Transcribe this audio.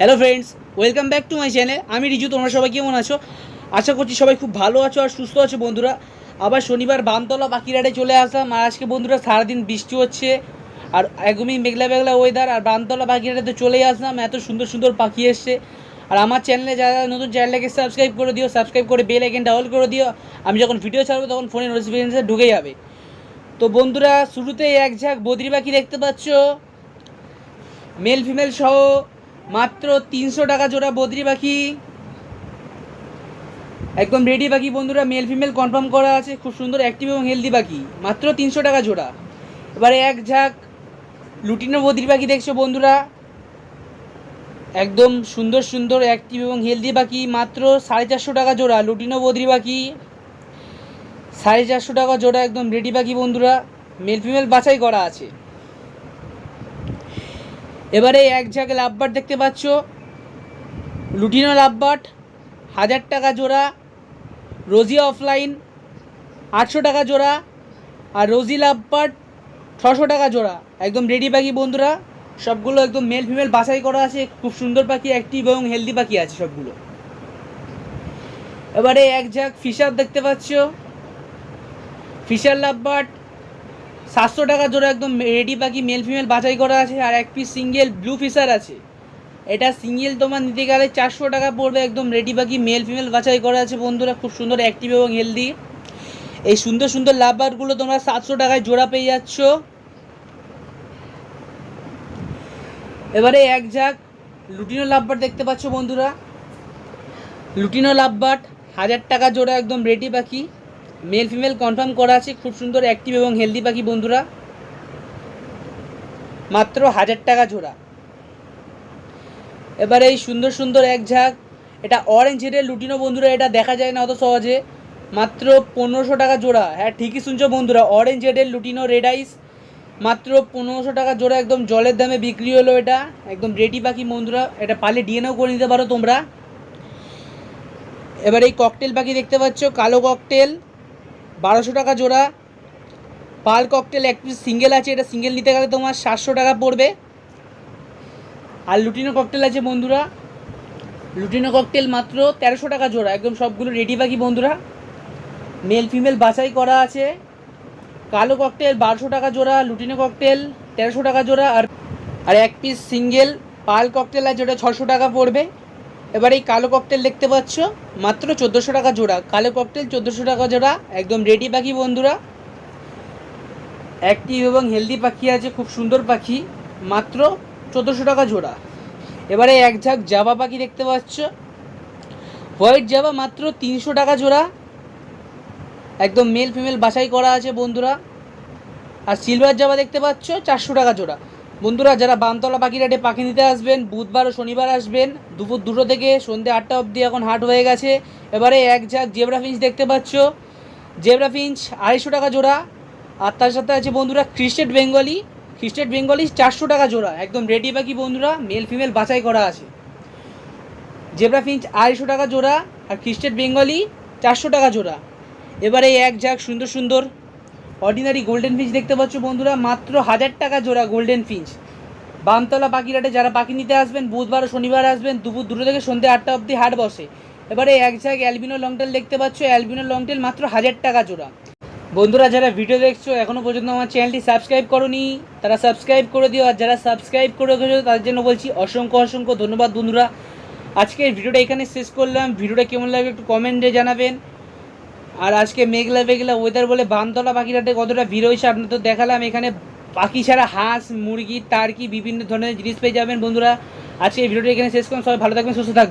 Hello friends welcome back to my channel আমি রিজু, তোমরা সবাই কেমন আছো? আশা করছি সবাই খুব ভালো আছো আর সুস্থ আছো বন্ধুরা। আবার শনিবার বামতলা বাকিরাটে চলে আসলাম। আর আজকে বন্ধুরা সারাদিন বৃষ্টি হচ্ছে আর একদমই মেঘলা মেঘলা ওয়েদার আর বামতলা বাকিরাটে চলেই আসলাম। এত সুন্দর সুন্দর পাখি এসছে। আর আমার চ্যানেলে যারা নতুন চ্যানেলটাকে সাবস্ক্রাইব করে দিও সাবস্ক্রাইব করে বেল আইকনটা অল করে দিও। আমি যখন ভিডিও ছাড়বো তখন ফোনে নোটিফিকেশান ঢুকে যাবে। তো বন্ধুরা, শুরুতেই এক ঝাঁক বদ্রি পাখি দেখতে পাচ্ছ। মেল ফিমেল সহ মাত্র তিনশো টাকা জোড়া বদ্রি পাখি। একদম রেডি পাখি বন্ধুরা মেল ফিমেল কনফার্ম করা আছে, খুব সুন্দর অ্যাক্টিভ এবং হেলদি পাখি। মাত্র তিনশো টাকা জোড়া। এবারে এক ঝাঁক লুটিনো বদ্রি পাখি দেখছ বন্ধুরা। একদম সুন্দর সুন্দর অ্যাক্টিভ এবং হেলদি পাখি। মাত্র সাড়ে চারশো টাকা জোড়া লুটিনো বদ্রি পাখি। সাড়ে চারশো টাকা জোড়া একদম রেডি পাখি বন্ধুরা। মেল ফিমেল বাছাই করা আছে। এবারে এক জায়গায় লাভবাট দেখতে পাচ্ছ। লুটিনো লাভবাট হাজার টাকা জোড়া, রোজি অফলাইন আটশো টাকা জোড়া, আর রোজি লাভবাট ছশো টাকা জোড়া। একদম রেডি পাখি বন্ধুরা, সবগুলো একদম মেল ফিমেল বাছাই করা আছে, খুব সুন্দর পাখি অ্যাক্টিভ এবং হেলদি পাখি আছে সবগুলো। এবারে এক ঝাঁক ফিশার দেখতে পাচ্ছ। ফিশার লাভবাট সাতশো টাকা জোড়া একদম রেডি পাখি মেল ফিমেল বাছাই করা আছে আর এক পিস সিঙ্গেল ব্লু ফিশার আছে। এটা সিঙ্গেল তোমার নিতে গেলে চারশো টাকা পড়বে একদম রেডি পাখি মেল ফিমেল বাছাই করা আছে বন্ধুরা, খুব সুন্দর অ্যাক্টিভ এবং হেলদি এই সুন্দর সুন্দর লাভবারগুলো তোমরা সাতশো টাকায় জোড়া পেয়ে যাচ্ছ। এবারে এক ঝাঁক লুটিনো লাভবার দেখতে পাচ্ছ বন্ধুরা। লুটিনো লাভবাট হাজার টাকা জোড়া একদম রেডি পাখি মেল ফিমেল কনফার্ম করা আছে, খুব সুন্দর অ্যাক্টিভ এবং হেলদি পাখি বন্ধুরা। মাত্র হাজার টাকা জোড়া। এবারে এই সুন্দর সুন্দর এক ঝাঁক, এটা অরেঞ্জ হেডের লুটিনো বন্ধুরা, এটা দেখা যায় না অত সহজে। মাত্র পনেরোশো টাকা জোড়া। হ্যাঁ ঠিকই শুনছো বন্ধুরা অরেঞ্জ হেডের লুটিনো রেড আইস মাত্র পনেরোশো টাকা জোড়া, একদম জলের দামে বিক্রি হলো এটা। একদম রেডি পাখি বন্ধুরা, এটা পালে ডিএনও করে নিতে পারো তোমরা। এবার এই ককটেল পাখি দেখতে পাচ্ছ, কালো ককটেল বারোশো টাকা জোড়া। পাল ককটেল এক পিস সিঙ্গেল আছে, এটা সিঙ্গেল নিতে গেলে তোমার সাতশো টাকা পড়বে। আর লুটিনো ককটেল আছে বন্ধুরা। লুটিনো ককটেল মাত্র তেরোশো টাকা জোড়া, একদম সবগুলো রেডি পাখি বন্ধুরা। মেল ফিমেল বাছাই করা আছে। কালো ককটেল বারোশো টাকা জোড়া, লুটিনো ককটেল তেরোশো টাকা জোড়া, আর আর এক পিস সিঙ্গেল পাল ককটেল আছে, ওটা ছশো টাকা পড়বে। এবার এই কালো ককটেল দেখতে পাচ্ছ? মাত্র চোদ্দোশো টাকা জোড়া। কালো ককটেল চোদ্দোশো টাকা জোড়া। একদম রেডি পাখি বন্ধুরা। অ্যাক্টিভ এবং হেলদি পাখি আছে, খুব সুন্দর পাখি। মাত্র চোদ্দোশো টাকা জোড়া। এবারে এক ঝাঁক জাবা পাখি দেখতে পাচ্ছ। হোয়াইট জাবা মাত্র তিনশো টাকা জোড়া। একদম মেল ফিমেল বাছাই করা আছে বন্ধুরা। আর সিলভার জাবা দেখতে পাচ্ছ, চারশো টাকা জোড়া। বন্ধুরা, যারা বামতলা পাখিরাটে পাখি নিতে আসবেন, বুধবার ও শনিবার আসবেন, দুপুর দুটো থেকে সন্ধ্যে আটটা অবধি এখন হাট হয়ে গেছে। এবারে এক ঝাঁক জেবরা ফিঞ্চ দেখতে পাচ্ছ। জেবরা ফিঞ্চ আড়াইশো টাকা জোড়া, আর তার সাথে আছে বন্ধুরা ক্রিস্টেড বেঙ্গলি। ক্রিস্টেড বেঙ্গলি চারশো টাকা জোড়া, একদম রেডি পাখি বন্ধুরা, মেল ফিমেল বাছাই করা আছে। জেবরা ফিঞ্চ আড়াইশো টাকা জোড়া, আর ক্রিস্টেড বেঙ্গলি চারশো টাকা জোড়া। এবারে এক ঝাঁক সুন্দর সুন্দর অর্ডিনারি গোল্ডেন ফিঞ্চ দেখতে পাচ্ছ বন্ধুরা, মাত্র হাজার টাকা জোড়া গোল্ডেন ফিঞ্চ বামতলা পাখিরাটে যারা পাখি নিতে আসবেন, বুধবার ও শনিবার আসবেন, দুপুর দুটো থেকে সন্ধ্যে আটটা অবধি হাট বসে। এবারে এক ঝাঁক অ্যালবিনো লংটেল দেখতে পাচ্ছ অ্যালবিনো লংটেল মাত্র হাজার টাকা জোড়া। বন্ধুরা, যারা ভিডিও দেখছ এখনও পর্যন্ত আমার চ্যানেলটি সাবস্ক্রাইব করনি, তারা সাবস্ক্রাইব করে দিও, আর যারা সাবস্ক্রাইব করে রেখেছো, তাদের জন্য বলছি অসংখ্য অসংখ্য ধন্যবাদ বন্ধুরা। আজকের ভিডিওটা এখানে শেষ করলাম। ভিডিওটা কেমন লাগবে একটু কমেন্টে জানাবেন। আর আজকে মেঘলা মেঘলা ওয়েদার বলে বানতলা পাখিরাটে কতটা ভিড় হয়েছে আপনার তো দেখালাম, এখানে পাখি ছাড়া হাঁস, মুরগি টার্কি বিভিন্ন ধরনের জিনিস পেয়ে যাবেন বন্ধুরা। আজকে এই ভিডিওটি এখানে শেষ করুন সবাই ভালো থাকবেন, সুস্থ থাকবেন।